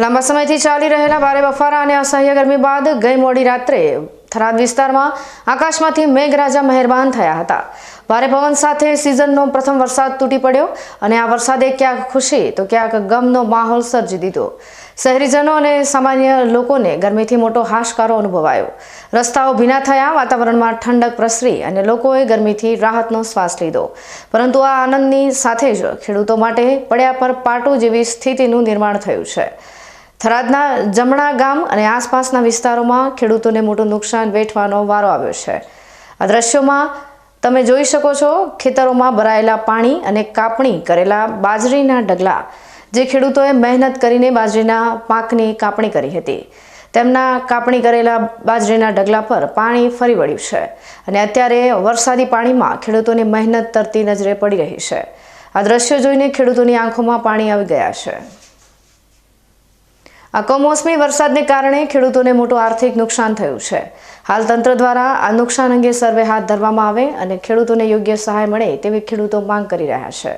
લાંબા સમયથી ચાલી રહેલા ભારે બફારા અને અસહ્ય ગરમી બાદ ગઈ મોડી રાત્રે થરાદ વિસ્તારમાં આકાશમાંથી મેઘરાજા મહેરબાન થયા હતા. ભારે પવન સાથે સિઝનનો પ્રથમ વરસાદ તૂટી પડ્યો અને આ વરસાદે ક્યાંક ખુશી તો ક્યાંક ગમનો માહોલ સર્જી દીધો. શહેરીજનો અને સામાન્ય લોકોને ગરમીથી મોટો હાશકારો અનુભવાયો. રસ્તાઓ ભીના થયા, વાતાવરણમાં ઠંડક પ્રસરી અને લોકોએ ગરમીથી રાહતનો શ્વાસ લીધો. પરંતુ આ આનંદની સાથે જ ખેડૂતો માટે પડ્યા પર પાટું જેવી સ્થિતિનું નિર્માણ થયું છે. થરાદના જમણા ગામ અને આસપાસના વિસ્તારોમાં ખેડૂતોને મોટું નુકસાન વેઠવાનો વારો આવ્યો છે. આ દ્રશ્યોમાં તમે જોઈ શકો છો, ખેતરોમાં ભરાયેલા પાણી અને કાપણી કરેલા બાજરીના ઢગલા, જે ખેડૂતોએ મહેનત કરીને બાજરીના પાકની કાપણી કરી હતી. તેમના કાપણી કરેલા બાજરીના ઢગલા પર પાણી ફરી વળ્યું છે અને અત્યારે વરસાદી પાણીમાં ખેડૂતોની મહેનત તરતી નજરે પડી રહી છે. આ દ્રશ્યો જોઈને ખેડૂતોની આંખોમાં પાણી આવી ગયા છે. આ કમોસમી વરસાદને કારણે ખેડૂતોને મોટું આર્થિક નુકસાન થયું છે. હાલ તંત્ર દ્વારા આ નુકસાન અંગે સર્વે હાથ ધરવામાં આવે અને ખેડૂતોને યોગ્ય સહાય મળે તેવી ખેડૂતો માંગ કરી રહ્યા છે.